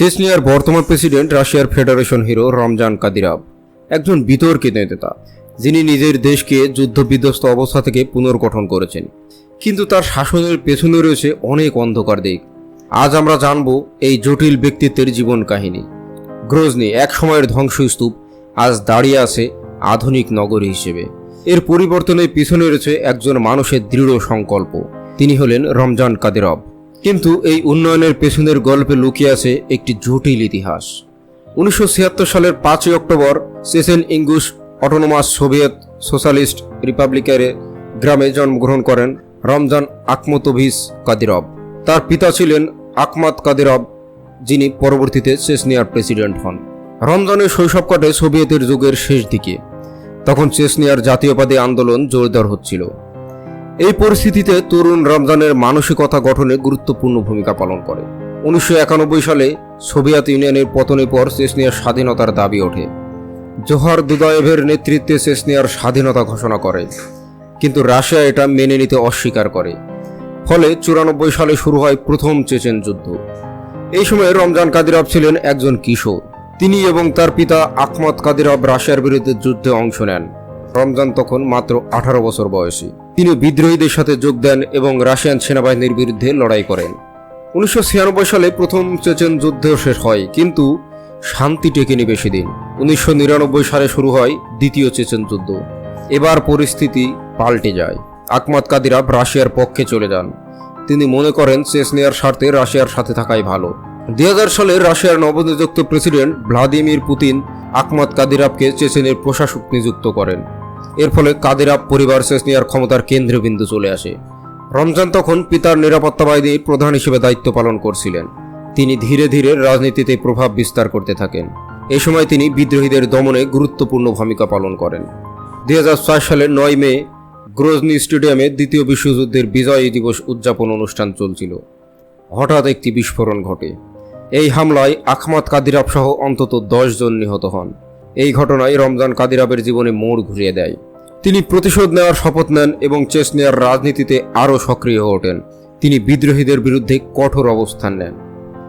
চেচনিয়ার বর্তমান প্রেসিডেন্ট রাশিয়ার federation hero Ramzan কাদিরাভ একজন বিতর্কিত নেতা, যিনি নিজের দেশকে যুদ্ধবিধ্বস্ত অবস্থা থেকে পুনর্গঠন করেছেন। কিন্তু তার শাসনের পেছনে রয়েছে অনেক অন্ধকার দিক। আজ আমরা জানব এই জটিল ব্যক্তিত্বের জীবন কাহিনী। গ্রোজনি এক সময়ের ধ্বংসস্তূপ, আজ দাঁড়িয়ে আছে আধুনিক নগরী হিসেবে। এর পরিবর্তনের পিছনে রয়েছে একজন মানুষের দৃঢ় সংকল্প। তিনি হলেন রমজান কাদিরভ কিন্তু এই উন্নয়নের পেছনের গল্পে লুকিয়ে আছে একটি জটিল ইতিহাস। উনিশশো ছিয়াত্তর সালের পাঁচই October Chechen Ingush autonomous Soviet socialist রিপাবলিকের গ্রামে জন্মগ্রহণ করেন রমজান আকমতোভিস কাদিরভ। তার পিতা ছিলেন আকমাত কাদিরভ, যিনি পরবর্তীতে চেসনিয়ার প্রেসিডেন্ট হন। রমজানের শৈশব কাটে সোভিয়েতের যুগের শেষ দিকে। তখন চেসনিয়ার জাতীয়বাদী আন্দোলন জোরদার হচ্ছিল। এই পরিস্থিতিতে তরুণ রমজানের মানসিকতা গঠনে গুরুত্বপূর্ণ ভূমিকা পালন করে। উনিশশো একানব্বই সালে সোভিয়েত ইউনিয়নের পতনের পর চেসনিয়ার স্বাধীনতার দাবি ওঠে। জোহার দুদায়েভের নেতৃত্বে চেসনিয়ার স্বাধীনতা ঘোষণা করে। কিন্তু রাশিয়া এটা মেনে নিতে অস্বীকার করে। ফলে চুরানব্বই সালে শুরু হয় প্রথম চেচেন যুদ্ধ। এই সময় রমজান কাদিরভ ছিলেন একজন কিশোর। তিনি এবং তার পিতা আকমত কাদিরভ রাশিয়ার বিরুদ্ধে যুদ্ধে অংশ নেন। রমজান তখন মাত্র আঠারো বছর বয়সী। তিনি বিদ্রোহীদের সাথে যোগ দেন এবং রাশিয়ান সেনাবাহিনীর বিরুদ্ধে লড়াই করেন। উনিশশো ছিয়ানব্বই সালে প্রথম চেচেন যুদ্ধ শেষ হয়, কিন্তু শান্তি টেকেনি বেশি দিন। উনিশশো নিরানব্বই সালে শুরু হয় দ্বিতীয় চেচেন যুদ্ধ। এবার পরিস্থিতি পাল্টে যায়। আকমত কাদিরাব রাশিয়ার পক্ষে চলে যান। তিনি মনে করেন চেচনিয়ার স্বার্থে রাশিয়ার সাথে থাকাই ভালো। দুই হাজার সালে রাশিয়ার নবনিযুক্ত প্রেসিডেন্ট ভ্লাদিমির পুতিন আকমত কাদিরাবকে চেচেনের প্রশাসক নিযুক্ত করেন। এর ফলে কাদিরাব পরিবার চেচনিয়ার ক্ষমতার কেন্দ্রবিন্দু চলে আসে। রমজান তখন পিতার নিরাপত্তা বাহিনীর প্রধান হিসেবে দায়িত্ব পালন করছিলেন। তিনি ধীরে ধীরে রাজনীতিতে প্রভাব বিস্তার করতে থাকেন। এ সময় তিনি বিদ্রোহীদের দমনে গুরুত্বপূর্ণ ভূমিকা পালন করেন। দুই সালের নয় মে গ্রোজনি স্টেডিয়ামে দ্বিতীয় বিশ্বযুদ্ধের বিজয় দিবস উদযাপন অনুষ্ঠান চলছিল। হঠাৎ একটি বিস্ফোরণ ঘটে। এই হামলায় আখমাদ কাদিরাব সহ অন্তত দশ জন নিহত হন। এই ঘটনায় রমজান কাদিরাবের জীবনে মোড় ঘুরিয়ে দেয়। তিনি প্রতিশোধ নেওয়ার শপথ নেন এবং চেসনিয়ার রাজনীতিতে আরও সক্রিয় হয়ে ওঠেন। তিনি বিদ্রোহীদের বিরুদ্ধে কঠোর অবস্থান নেন।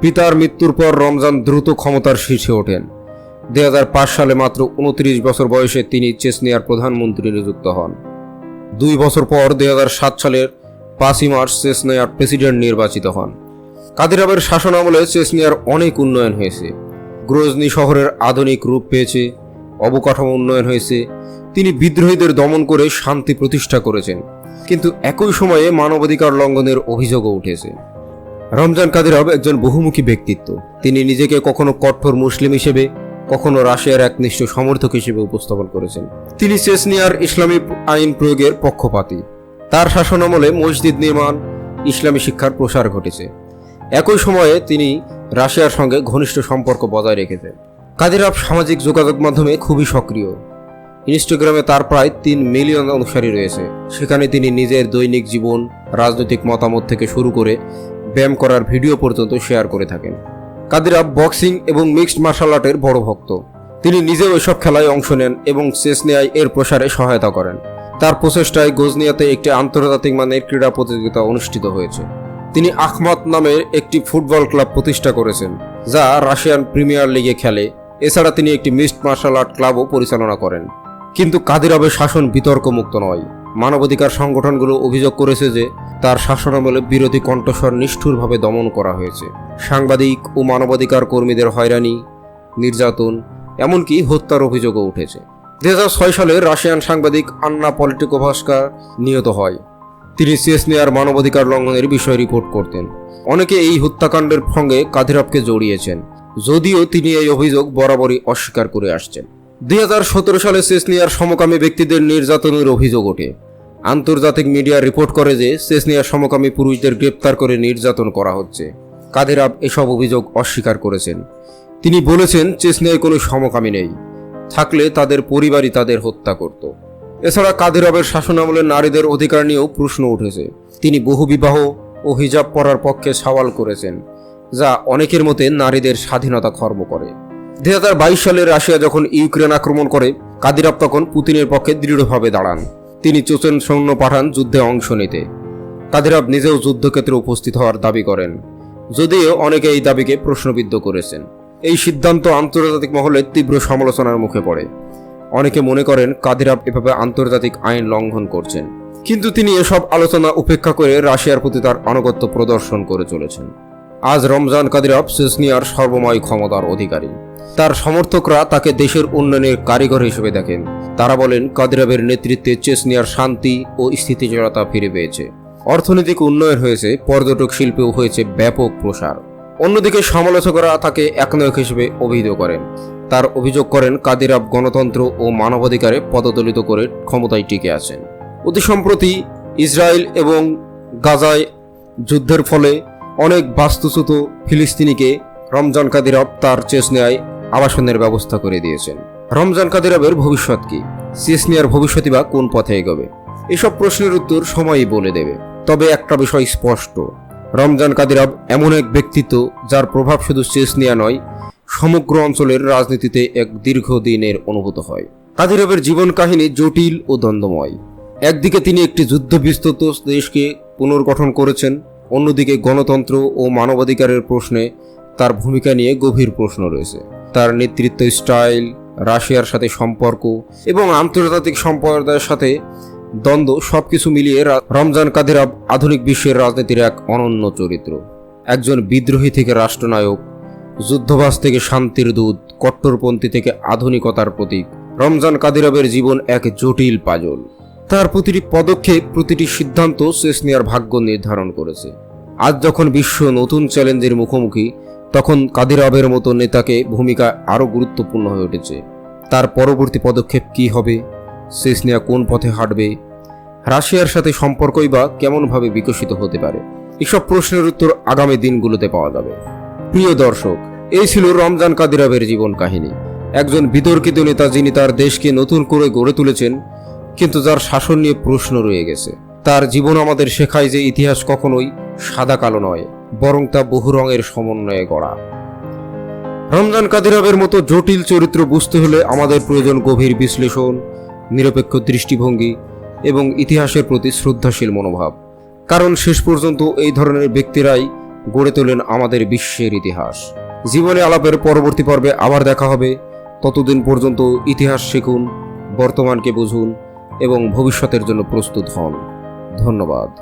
পিতার মৃত্যুর পর রমজান দ্রুত ক্ষমতার শীর্ষে ওঠেন। দুই হাজার পাঁচ সালে মাত্র উনত্রিশ বছর বয়সে তিনি চেসনিয়ার প্রধানমন্ত্রী নিযুক্ত হন। দুই বছর পর দু হাজার সাত সালের পাঁচই মার্চ চেসনিয়ার প্রেসিডেন্ট নির্বাচিত হন। কাদিরাবের শাসন আমলে চেসনিয়ার অনেক উন্নয়ন হয়েছে। গ্রোজনি শহরের আধুনিক রূপ পেয়েছে, অবকাঠামো উন্নয়ন হয়েছে, তিনি বিদ্রোহীদের দমন করে শান্তি প্রতিষ্ঠা করেছেন। কিন্তু একই সময়ে মানবাধিকার লঙ্ঘনের অভিযোগও উঠেছে। রমজান কাদিরভ একজন বহুমুখী ব্যক্তিত্ব। তিনি নিজেকে কখনো কঠোর মুসলিম হিসেবে, কখনো রাশিয়ার একনিষ্ঠ সমর্থক হিসেবে উপস্থাপন করেছেন। তিনি চেসনিয়ার ইসলামী আইন প্রয়োগের পক্ষপাতী। তার শাসনামলে মসজিদ নির্মাণ, ইসলামী শিক্ষার প্রসার ঘটেছে। একই সময়ে তিনি রাশিয়ার সঙ্গে ঘনিষ্ঠ সম্পর্ক বজায় রেখেছেন। কাদিরাব সামাজিক যোগাযোগ মাধ্যমে খুবই সক্রিয়। ইনস্টাগ্রামে তার প্রায় তিন মিলিয়ন অনুসারী রয়েছে। সেখানে তিনি নিজের দৈনিক জীবন, রাজনৈতিক মতামত থেকে শুরু করে ব্যায়াম করার ভিডিও পর্যন্ত শেয়ার করে থাকেন। কাদিরাব বক্সিং এবং মিক্সড মার্শাল আর্টের বড় ভক্ত। তিনি নিজেও এসব খেলায় অংশ নেন এবং চেসনিয়ায় এর প্রসারে সহায়তা করেন। তার প্রচেষ্টায় গোজনিয়াতে একটি আন্তর্জাতিক মানের ক্রীড়া প্রতিযোগিতা অনুষ্ঠিত হয়েছে। তিনি আখমত নামের একটি ফুটবল ক্লাব প্রতিষ্ঠা করেছেন, যা রাশিয়ান প্রিমিয়ার লিগে খেলে। এছাড়া তিনি একটি মিক্সড মার্শাল আর্ট ক্লাবও পরিচালনা করেন। কিন্তু কাদিরাবের শাসন বিতর্কমুক্ত নয়। মানবাধিকার সংগঠনগুলো অভিযোগ করেছে যে, তার শাসনামলে বিরোধী কণ্ঠস্বর নিষ্ঠুরভাবে দমন করা হয়েছে। সাংবাদিক ও মানবাধিকার কর্মীদের হয়রানি, নির্যাতন, এমনকি হত্যার অভিযোগও উঠেছে। দুই হাজার ছয় সালে রাশিয়ান সাংবাদিক আন্না পলিটিকোভাস্কা নিহত হয়। তিনি চেসনিয়ার মানবাধিকার লঙ্ঘনের বিষয়ে রিপোর্ট করতেন। অনেকে এই হত্যাকাণ্ডের সঙ্গে কাদিরাবকে জড়িয়েছেন, যদিও তিনি এই অভিযোগ বরাবরই অস্বীকার করে আসছেন। দু হাজার সতেরো সালে চেসনিয়ার সমকামী ব্যক্তিদের নির্যাতনের অভিযোগ ওঠে। আন্তর্জাতিক মিডিয়া রিপোর্ট করে যে চেসনিয়ার সমকামী পুরুষদের গ্রেপ্তার করে নির্যাতন করা হচ্ছে। কাদিরাব এসব অভিযোগ অস্বীকার করেছেন? তিনি বলেছেন চেসনিয়ায় কোনো সমকামী নেই। থাকলে তাদের পরিবারই তাদের হত্যা করত। এছাড়া কাদিরাবের শাসনামলে নারীদের অধিকার নিয়েও প্রশ্ন উঠেছে। তিনি বহুবিবাহ ও হিজাব পরার পক্ষে সওয়াল করেছেন, যা অনেকের মতে নারীদের স্বাধীনতা খর্ব করে। দুই হাজার বাইশ সালে রাশিয়া যখন ইউক্রেন আক্রমণ করে কাদিরাব তখন পুতিনের পক্ষে দৃঢ়ভাবে দাঁড়ান। তিনি চোচেন সৈন্য পাঠান যুদ্ধে অংশ নিতে। কাদিরাব নিজেও যুদ্ধক্ষেত্রে উপস্থিত হওয়ার দাবি করেন, যদিও অনেকে এই দাবিকে প্রশ্নবিদ্ধ করেছেন। এই সিদ্ধান্ত আন্তর্জাতিক মহলে তীব্র সমালোচনার মুখে পড়ে। অনেকে মনে করেন কাদিরাব এভাবে আন্তর্জাতিক আইন লঙ্ঘন করছেন। কিন্তু তিনি এসব আলোচনা উপেক্ষা করে রাশিয়ার প্রতি তার আনুগত্য প্রদর্শন করে চলেছেন। আজ রমজান কাদিরাব সেসনিয়ার সর্বময় ক্ষমতার অধিকারী। তার সমর্থকরা তাকে দেশের উন্নয়নের কারিগর হিসেবে দেখেন। তারা বলেন কাদিরাবের নেতৃত্বে চেসনিয়ার শান্তি ও স্থিতিশীলতা ফিরে পেয়েছে। অর্থনৈতিক উন্নয়ন হয়েছে, পর্যটক শিল্পেও হয়েছে ব্যাপক প্রসার। অন্যদিকে সমালোচকরা তাকে একনায়ক হিসেবে অভিহিত করেন। তার অভিযোগ করেন কাদিরাব গণতন্ত্র ও মানবাধিকারে পদদলিত করে ক্ষমতায় টিকে আছেন। অতি সম্প্রতি ইসরায়েল এবং গাজায় যুদ্ধের ফলে অনেক বাস্তুচ্যুত ফিলিস্তিনিকে রমজান কাদিরাব তার চেসনিয়ায় আবাসনের ব্যবস্থা করে দিয়েছেন। রমজান কাদিরাবের ভবিষ্যৎ কি? চেসনিয়ার ভবিষ্যৎই বা কোন পথে এগোবে? এসব প্রশ্নের উত্তর সময়ই বলে দেবে। তবে একটা বিষয় স্পষ্ট। রমজান কাদিরাব এমন এক ব্যক্তিত্ব যার প্রভাব শুধু চেসনিয়া নয় সমগ্র অঞ্চলের রাজনীতিতে এক দীর্ঘদিনের অনুভূত হয়। কাদিরাবের জীবন কাহিনী জটিল ও দ্বন্দ্বময়। একদিকে তিনি একটি যুদ্ধবিস্তৃত দেশকে পুনর্গঠন করেছেন, অন্যদিকে গণতন্ত্র ও মানবাধিকারের প্রশ্নে তার ভূমিকা নিয়ে গভীর প্রশ্ন রয়েছে। তার নেতৃত্ব স্টাইল, রাশিয়ার সাথে সম্পর্ক এবং আন্তর্জাতিক সম্প্রদায়ের সাথে দ্বন্দ্ব সবকিছু মিলিয়ে রমজান কাদিরাব আধুনিক বিশ্বের রাজনীতির এক অনন্য চরিত্র। একজন বিদ্রোহী থেকে রাষ্ট্রনায়ক যুদ্ধবাস থেকে শান্তির দূত, কট্টরপন্থী থেকে আধুনিকতার প্রতীক, রমজান কাদিরাবের জীবন এক জটিল পাজল। তার প্রতিটি পদক্ষেপ, প্রতিটি সিদ্ধান্ত চেসনিয়ার ভাগ্য নির্ধারণ করেছে। আজ যখন বিশ্ব নতুন চ্যালেঞ্জের মুখোমুখি, তখন কাদিরাবের মতো নেতাকে ভূমিকা আরও গুরুত্বপূর্ণ হয়ে উঠেছে। তার পরবর্তী পদক্ষেপ কী হবে? চেসনিয়া কোন পথে হাঁটবে? রাশিয়ার সাথে সম্পর্কই বা কেমনভাবে বিকশিত হতে পারে? এসব প্রশ্নের উত্তর আগামী দিনগুলোতে পাওয়া যাবে। প্রিয় দর্শক এই ছিল রমজান কাদিরাবের জীবন কাহিনী। একজন বিতর্কিত নেতা যিনি তার দেশকে নতুন করে গড়ে তুলেছেন, কিন্তু যার শাসন নিয়ে প্রশ্ন রয়ে গেছে। তার জীবন আমাদের শেখায় যে ইতিহাস কখনোই সাদা কালো নয়, বরং তা বহু রঙের সমন্বয়ে গড়া। রমজান কাদিরাবের মতো জটিল চরিত্র বুঝতে হলে আমাদের প্রয়োজন গভীর বিশ্লেষণ, নিরপেক্ষ দৃষ্টিভঙ্গি এবং ইতিহাসের প্রতি শ্রদ্ধাশীল মনোভাব। কারণ শেষ পর্যন্ত এই ধরনের ব্যক্তিরাই গড়ে তোলেন আমাদের বিশ্বের ইতিহাস। জীবনে আলাপের পরবর্তী পর্বে আবার দেখা হবে। ততদিন পর্যন্ত ইতিহাস শিখুন, বর্তমানকে বুঝুন এবং ভবিষ্যতের জন্য প্রস্তুত হন। ধন্যবাদ।